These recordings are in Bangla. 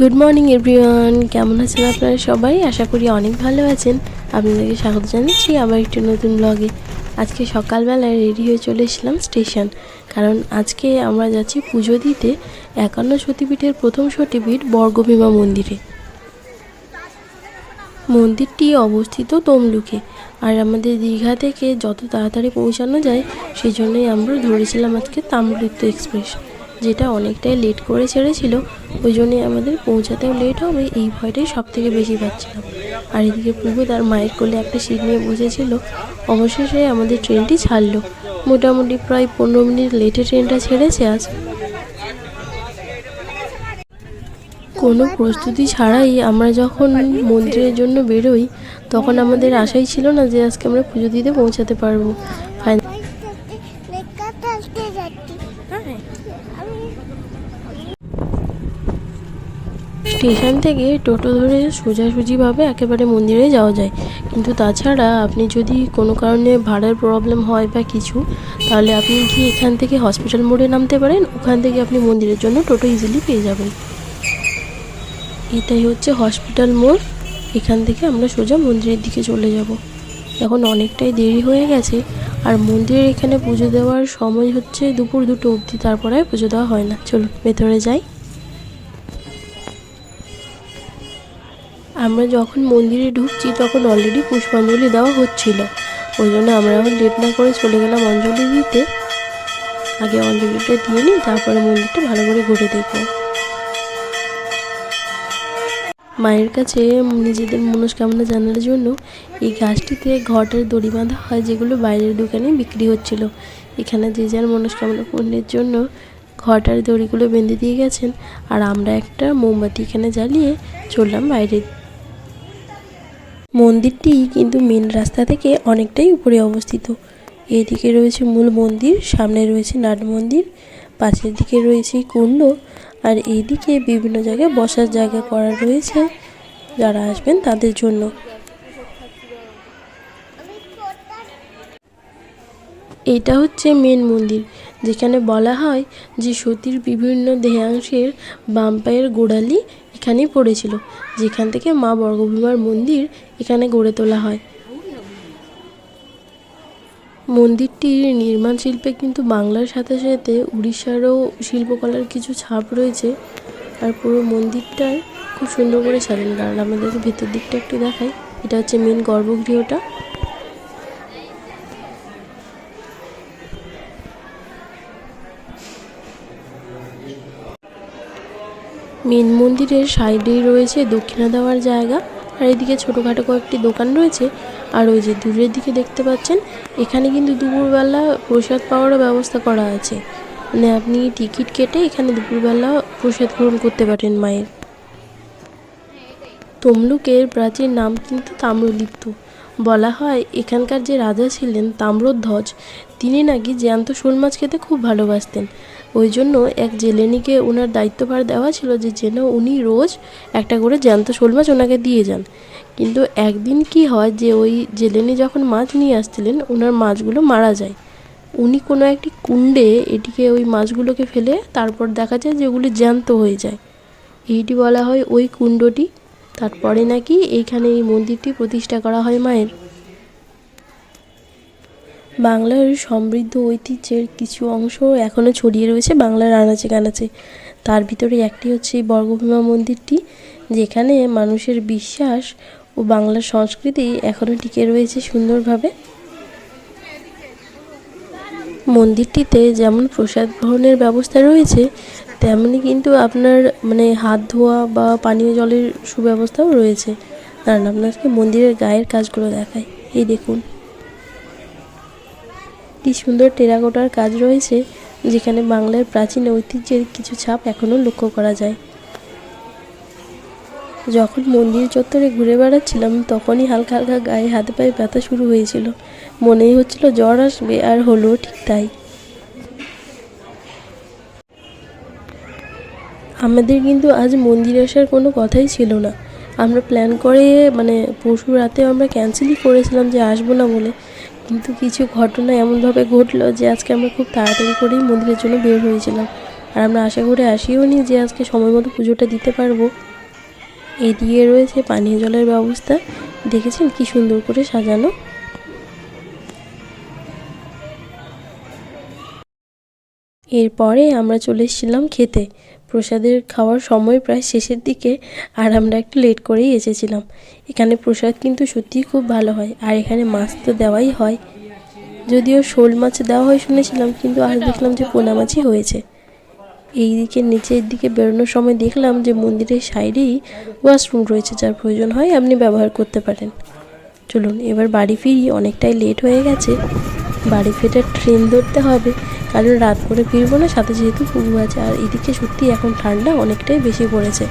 গুড মর্নিং এভরিওয়ান কেমন আছেন আপনারা সবাই? আশা করি অনেক ভালো আছেন। আপনাদেরকে স্বাগত জানাচ্ছি আবার একটি নতুন ব্লগে আজকে সকালবেলায় রেডি হয়ে চলে এসেছিলাম স্টেশন কারণ আজকে আমরা যাচ্ছি পুজো দিতে একান্ন সতীপীঠের প্রথম সতীপীঠ বর্গভীমা মন্দিরে। মন্দিরটি অবস্থিত তমলুকে। আর আমাদের দীঘা থেকে যত তাড়াতাড়ি পৌঁছানো যায়, সেই জন্যই আমরা ধরেছিলাম আজকে তাম্রলিপ্ত এক্সপ্রেস যেটা অনেকটাই লেট করে ছেড়েছিল, ওই জন্যই আমাদের পৌঁছাতেও লেট হবে, এই ভয়টাই সব থেকে বেশি পাচ্ছিলাম। আর এদিকে পুবু তার মায়ের কোলে একটা সিট নিয়ে বসেছিল, অবশেষে আমাদের ট্রেনটি ছাড়লো। মোটামুটি প্রায় পনেরো মিনিট লেটে ট্রেনটা ছেড়েছে আজ। কোনো প্রস্তুতি ছাড়াই আমরা যখন মন্দিরের জন্য বেরোই, তখন আমাদের আশাই ছিল না যে আজকে আমরা পুজো দিতে পৌঁছাতে পারব। ফাইনাল স্টেশন থেকে টোটো ধরে সোজাসুজিভাবে একেবারে মন্দিরে যাওয়া যায়। কিন্তু তাছাড়া আপনি যদি কোনো কারণে ভাড়ার প্রবলেম হয় বা কিছু, তাহলে আপনি কি এখান থেকে হসপিটাল মোড়ে নামতে পারেন? ওখান থেকে আপনি মন্দিরের জন্য টোটো ইজিলি পেয়ে যাবেন। এটাই হচ্ছে হসপিটাল মোড়। এখান থেকে আমরা সোজা মন্দিরের দিকে চলে যাব। এখন অনেকটাই দেরি হয়ে গেছে। আর মন্দিরের এখানে পুজো দেওয়ার সময় হচ্ছে দুপুর দুটো অবধি। তারপরে পুজো দেওয়া হয় না। চলুন, ভেতরে যাই। আমরা যখন মন্দিরে ঢুকছি, তখন অলরেডি পুষ্পাঞ্জলি দেওয়া হচ্ছিল। ওই জন্য আমরা এখন লেট না করে চলে গেলাম অঞ্জলি দিতে আগে অঞ্জলিটা দিয়ে নিই, তারপরে মন্দিরটা ভালো করে ঘুরে দেখব। মায়ের কাছে নিজেদের মনস্কামনা জানার জন্য এই গাছটিতে ঘটের দড়ি বাঁধা হয়, যেগুলো বাইরের দোকানে বিক্রি হচ্ছিল। এখানে যে যার মনস্কামনা পূর্ণের জন্য ঘটার দড়িগুলো বেঁধে দিয়ে গেছেন, আর আমরা একটা মোমবাতি এখানে জ্বালিয়ে চললাম বাইরে মন্দিরটি কিন্তু মেন রাস্তা থেকে অনেকটাই উপরে অবস্থিত। এদিকে রয়েছে মূল মন্দির, সামনে রয়েছে নাট মন্দির, পাশের দিকে রয়েছে কুণ্ড, আর এইদিকে বিভিন্ন জায়গায় বসার জায়গা করা রয়েছে যারা আসবেন তাদের জন্য। এটা হচ্ছে মেন মন্দির, যেখানে বলা হয় যে সতীর বিভিন্ন দেহাংশের বাম পায়ের গোড়ালি এখানেই পড়েছিল, যেখান থেকে মা বর্গভীমার মন্দির এখানে গড়ে তোলা হয়। মন্দিরটির নির্মাণ শিল্পে কিন্তু বাংলার সাথে সাথে উড়িষ্যারও শিল্পকলার কিছু ছাপ রয়েছে আর পুরো মন্দিরটার খুব সুন্দর করে সাজানো। কারণ আমাদেরকে ভেতর দিকটা একটু দেখাই। এটা হচ্ছে মেন গর্ভগৃহটা। মেন মন্দিরের সাইডেই রয়েছে দক্ষিণা দেওয়ার জায়গা। আর এদিকে ছোটোখাটো কয়েকটি দোকান রয়েছে। আর ওই যে দূরের দিকে দেখতে পাচ্ছেন, এখানে কিন্তু দুপুরবেলা প্রসাদ পাওয়ারও ব্যবস্থা করা আছে। মানে আপনি টিকিট কেটে এখানে দুপুরবেলা প্রসাদ গ্রহণ করতে পারেন মায়ের। তমলুকের প্রাচীন নাম কিন্তু তাম্রলিপ্ত বলা হয় এখানকার যে রাজা ছিলেন তাম্রধ্বজ, তিনি নাকি জ্যান্ত শোল মাছ খেতে খুব ভালোবাসতেন। ওই জন্য এক জেলেনিকে ওনার দায়িত্বভার দেওয়া ছিল যে যেন উনি রোজ একটা করে জ্যান্ত শোল মাছ ওনাকে দিয়ে যান। কিন্তু একদিন কি হয় যে ওই জেলেনি যখন মাছ নিয়ে আসছিলেন ওনার মাছগুলো মারা যায়। উনি কোনো একটি কুণ্ডে এটিকে ওই মাছগুলোকে ফেলে তারপর দেখা যায় যে ওগুলি জ্যান্ত হয়ে যায়। এইটি বলা হয় ওই কুণ্ডটি। তারপরে নাকি এইখানে এই মন্দিরটি প্রতিষ্ঠা করা হয় মায়ের। বাংলার সমৃদ্ধ ঐতিহ্যের কিছু অংশ এখনও ছড়িয়ে রয়েছে বাংলার আনাচে কানাচে। তার ভিতরে একটি হচ্ছে এই বর্গভীমা মন্দিরটি, যেখানে মানুষের বিশ্বাস ও বাংলার সংস্কৃতি এখনও টিকে রয়েছে সুন্দরভাবে। মন্দিরটিতে যেমন প্রসাদ গ্রহণের ব্যবস্থা রয়েছে, তেমনি কিন্তু আপনার মানে হাত ধোয়া বা পানীয় জলের সুব্যবস্থাও রয়েছে। দাঁড়ান আপনাকে মন্দিরের গায়ের কাজগুলো দেখায় এই দেখুন। কি সুন্দর টেরাকোটার কাজ রয়েছে, যেখানে বাংলার প্রাচীন ঐতিহ্যের কিছু ছাপ এখনও লক্ষ্য করা যায়। যখন মন্দির চত্বরে ঘুরে বেড়াচ্ছিলাম, তখনই হালকা হালকা গায়ে হাতে পায়ে ব্যথা শুরু হয়েছিল। মনেই হচ্ছিল জ্বর আসবে, আর হলো ঠিক তাই। আমাদের কিন্তু আজ মন্দির আসার কোনো কথাই ছিল না। আমরা প্ল্যান করে মানে পরশু রাতে আমরা ক্যান্সেলই করেছিলাম যে আসব না বলে। কিন্তু কিছু ঘটনা এমনভাবে ঘটলো যে আজকে আমরা খুব তাড়াতাড়ি করেই মন্দিরের জন্য বের হয়েছিলাম। আর আমরা আশা করে আসিও নি যে আজকে সময় মতো পুজোটা দিতে পারব। এদিকে রয়েছে পানীয় জলের ব্যবস্থা। দেখেছেন কি সুন্দর করে সাজানো? এরপরে আমরা চলে এসেছিলাম খেতে। প্রসাদের খাওয়ার সময় প্রায় শেষের দিকে আর আমরা একটু লেট করেই এসেছিলাম। এখানে প্রসাদ কিন্তু সত্যিই খুব ভালো হয়, আর এখানে মাছ তো দেওয়াই হয়। যদিও শোল মাছ দেওয়া হয় শুনেছিলাম, কিন্তু আর দেখলাম যে পোনা মাছই হয়েছে। এই দিকে নিচের দিকে বেরোনোর সময় দেখলাম যে মন্দিরের সাইডেই ওয়াশরুম রয়েছে, যার প্রয়োজন হয় আপনি ব্যবহার করতে পারেন। চলুন, এবার বাড়ি ফিরি, অনেকটাই লেট হয়ে গেছে। বাড়ি ফেরার ট্রেন ধরতে হবে। কারণ রাত করে ফিরবো না, সাথে যেহেতু পুরু আছে, আর এদিকে সত্যি এখন ঠান্ডা অনেকটাই বেশি পড়েছে।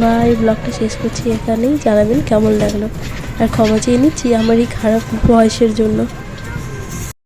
বা এই ব্লগটা শেষ করছি এখানেই, জানাবেন কেমন লাগল। আর ক্ষমা চেয়ে নিচ্ছি আমার এই খারাপ বয়সের জন্য।